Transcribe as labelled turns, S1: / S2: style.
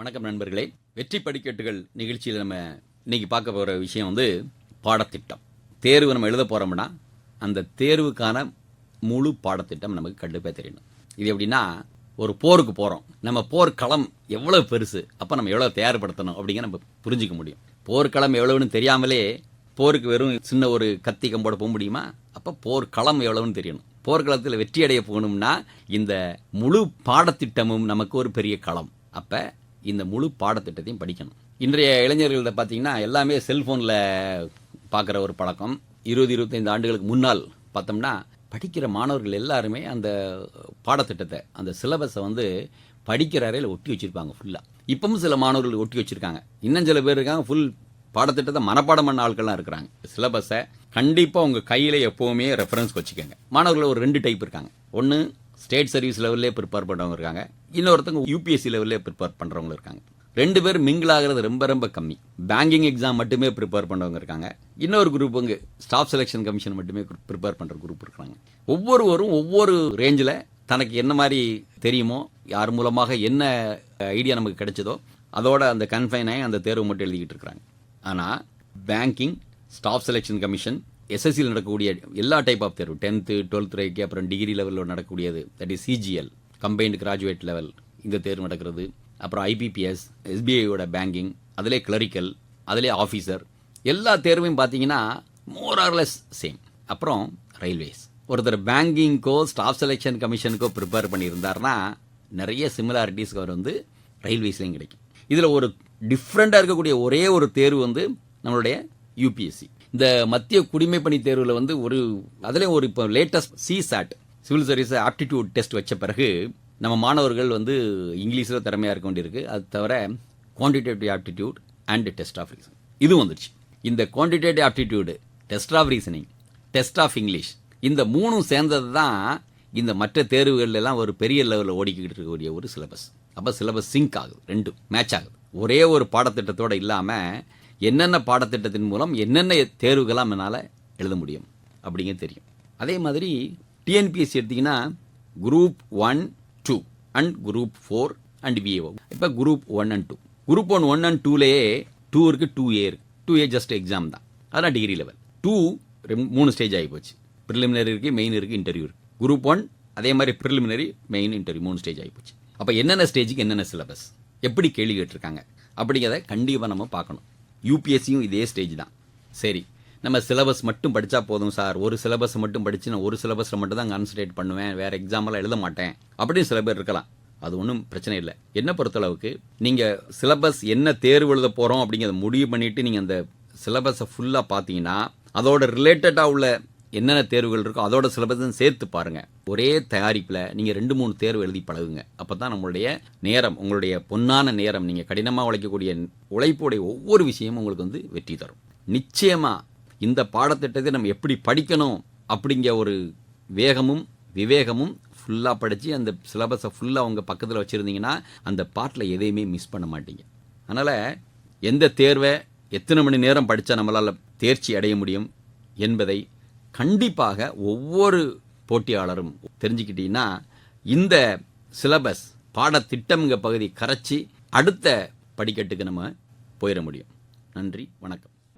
S1: வணக்கம் நண்பர்களே. வெற்றி படிக்கட்டுகள் நிகழ்ச்சியில் நம்ம இன்னைக்கு பார்க்க போகிற விஷயம் வந்து பாடத்திட்டம். தேர்வு நம்ம எழுத போகிறோம்னா அந்த தேர்வுக்கான முழு பாடத்திட்டம் நமக்கு கண்டிப்பாக தெரியணும். இது எப்படின்னா ஒரு போருக்கு போகிறோம் நம்ம போர்க்களம் எவ்வளோ பெருசு அப்போ நம்ம எவ்வளோ தயார்படுத்தணும் அப்படிங்கிற நம்ம புரிஞ்சிக்க முடியும். போர்க்களம் எவ்வளவுன்னு தெரியாமலே போருக்கு வெறும் சின்ன ஒரு கத்தி கம்போட போக முடியுமா? அப்போ போர்க்களம் எவ்வளவுன்னு தெரியணும். போர்க்களத்தில் வெற்றி அடைய போகணும்னா இந்த முழு பாடத்திட்டமும் நமக்கு ஒரு பெரிய களம். அப்போ இந்த முழு பாடத்திட்டத்தையும் படிக்கணும். இன்றைய இளைஞர்கள்ட்ட பார்த்தீங்கன்னா எல்லாமே செல்ஃபோனில் பார்க்குற ஒரு பழக்கம். இருபது இருபத்தைந்து ஆண்டுகளுக்கு முன்னால் பார்த்தோம்னா படிக்கிற மாணவர்கள் எல்லாருமே அந்த பாடத்திட்டத்தை அந்த சிலபஸை வந்து படிக்கிற அறையில் ஒட்டி வச்சுருப்பாங்க ஃபுல்லாக இப்பவும் சில மாணவர்கள் ஒட்டி வச்சுருக்காங்க. இன்னும் சில பேர் இருக்காங்க ஃபுல் பாடத்திட்டத்தை மனப்பாடம் பண்ண ஆட்கள்லாம் இருக்கிறாங்க. சிலபஸை கண்டிப்பாக உங்கள் கையில் எப்போவுமே ரெஃபரன்ஸ் வச்சுக்கோங்க. மாணவர்கள் ஒரு ரெண்டு டைப் இருக்காங்க. ஒன்று ஸ்டேட் சர்வீஸ் லெவல்லே ப்ரிப்பேர் பண்ணுறவங்க இருக்காங்க. இன்னொருத்தவங்க யூபிஎஸ்சி லெவல்லே ப்ரிப்பேர் பண்ணுறவங்க இருக்காங்க. ரெண்டு பேர் மிங்கிள் ஆகிறது ரொம்ப ரொம்ப கம்மி. பேங்கிங் எக்ஸாம் மட்டுமே ப்ரிப்பேர் பண்ணவங்க இருக்காங்க. இன்னொரு குரூப் அங்கே ஸ்டாஃப் செலெக்ஷன் கமிஷன் மட்டுமே ப்ரிப்பேர் பண்ணுற குரூப் இருக்கிறாங்க ஒவ்வொருவரும் ஒவ்வொரு ரேஞ்சில் தனக்கு என்ன மாதிரி தெரியுமோ யார் மூலமாக என்ன ஐடியா நமக்கு கிடைச்சதோ அதோட அந்த கன்ஃபைன் ஆகி அந்த தேர்வு மட்டும் எழுதிக்கிட்டு இருக்கிறாங்க ஆனால் பேங்கிங் ஸ்டாஃப் செலெக்ஷன் கமிஷன் எஸ்எஸ்சியில் நடக்கக்கூடிய எல்லா டைப் ஆஃப் தேர்வு டென்த்து டுவெல்த் ரேக்கு அப்புறம் டிகிரி லெவலில் நடக்கக்கூடியது that is CGL combined graduate level இந்த தேர்வு நடக்கிறது. அப்புறம் ஐபிபிஎஸ் எஸ்பிஐயோட பேங்கிங் அதிலே கிளரிக்கல் அதிலே ஆஃபீஸர் எல்லா தேர்வையும் பார்த்தீங்கன்னா மோர் ஆர்லெஸ் சேம் அப்புறம் ரயில்வேஸ் ஒருத்தர் பேங்கிங்க்கோ ஸ்டாஃப் செலெக்ஷன் கமிஷனுக்கோ ப்ரிப்பேர் பண்ணியிருந்தார்னா நிறைய சிமிலாரிட்டிஸ் அவர் வந்து ரயில்வேஸ்லேயும் கிடைக்கும். இதில் ஒரு டிஃப்ரெண்ட்டாக இருக்கக்கூடிய ஒரே ஒரு தேர்வு வந்து நம்மளுடைய யூபிஎஸ்சி இந்த மத்திய குடிமைப்பணி தேர்வில் வந்து ஒரு அதுலேயும் ஒரு இப்போ latest CSAT civil service aptitude test வச்ச பிறகு நம்ம மாணவர்கள் வந்து இங்கிலீஷில் திறமையாக இருக்க வேண்டியிருக்கு. அது தவிர quantitative aptitude and test of reason இது வந்துருச்சு. இந்த quantitative aptitude test of reasoning test of English இந்த மூணும் சேர்ந்தது தான் இந்த மற்ற தேர்வுகள்லாம் ஒரு பெரிய லெவலில் ஓடிக்கிட்டு இருக்கக்கூடிய ஒரு சிலபஸ் அப்போ சிலபஸ் சிங்க் ஆகுது ரெண்டும் மேட்ச் ஆகுது. ஒரே ஒரு பாடத்திட்டத்தோடு இல்லாமல் என்னென்ன பாடத்திட்டத்தின் மூலம் என்னென்ன தேர்வுகளாம் என்னால் எழுத முடியும் அப்படிங்க தெரியும். அதே மாதிரி டிஎன்பிஎஸ்சி எடுத்திங்கன்னா group one two and group four and VAO இப்போ group one and two group one one and டூலேயே two இருக்குது டூ ஏ இருக்குது டூ ஏ ஜஸ்ட் எக்ஸாம் தான். அதான் டிகிரி லெவல் டூ மூணு ஸ்டேஜ் ஆகி போச்சு. ப்ரிலிமினரி இருக்குது மெயின் இருக்குது இன்டர்வியூ இருக்குது குரூப் ஒன் அதே மாதிரி ப்ரிலிமினரி மெயின் இன்டர்வியூ மூணு ஸ்டேஜ் ஆகி போச்சு. அப்போ என்னென்ன ஸ்டேஜுக்கு என்னென்ன சிலபஸ் எப்படி கேள்வி கேட்டிருக்காங்க? அப்படிங்கிறத கண்டிப்பாக நம்ம பார்க்கணும். யூபிஎஸ்சியும் இதே ஸ்டேஜ் தான். சரி. நம்ம சிலபஸ் மட்டும் படித்தா போதும் சார் ஒரு சிலபஸ் மட்டும் படித்து நான் ஒரு சிலபஸில் மட்டும் தான் கான்சன்ட்ரேட் பண்ணுவேன். வேறு எக்ஸாமெல்லாம் எழுத மாட்டேன். அப்படின்னு சில பேர் இருக்கலாம். அது ஒன்றும் பிரச்சனை இல்லை. என்ன பொறுத்தளவுக்கு நீங்கள் சிலபஸ் என்ன தேர்வு எழுத போகிறோம் அப்படிங்கிறத முடிவு பண்ணிவிட்டு நீங்கள் அந்த சிலபஸை ஃபுல்லாக பார்த்தீங்கன்னா அதோட ரிலேட்டடாக உள்ள என்னென்ன தேர்வுகள் இருக்கோ அதோட சிலபஸும் சேர்த்து பாருங்கள் ஒரே தயாரிப்பில் நீங்கள் ரெண்டு மூணு தேர்வு எழுதி பழகுங்க. அப்போ தான் நம்மளுடைய நேரம் உங்களுடைய பொன்னான நேரம் நீங்கள் கடினமாக உழைக்கக்கூடிய உழைப்புடைய ஒவ்வொரு விஷயமும் உங்களுக்கு வந்து வெற்றி தரும். நிச்சயமாக இந்த பாடத்திட்டத்தை நம்ம எப்படி படிக்கணும் அப்படிங்கிற ஒரு வேகமும் விவேகமும் ஃபுல்லாக படித்து அந்த சிலபஸை ஃபுல்லாக உங்கள் பக்கத்தில் வச்சுருந்தீங்கன்னா அந்த பாட்டில் எதையுமே மிஸ் பண்ண மாட்டீங்க. அதனால் எந்த தேர்வை எத்தனை மணி நேரம் படித்தா நம்மளால் தேர்ச்சி அடைய முடியும் என்பதை கண்டிப்பாக ஒவ்வொரு போட்டியாளரும் தெரிஞ்சுக்கிட்டீங்கன்னா இந்த சிலபஸ் பாடத்திட்டம்ங்க பகுதி கரைச்சி அடுத்த படிக்கட்டுக்கு நம்ம போயிட முடியும். நன்றி வணக்கம்.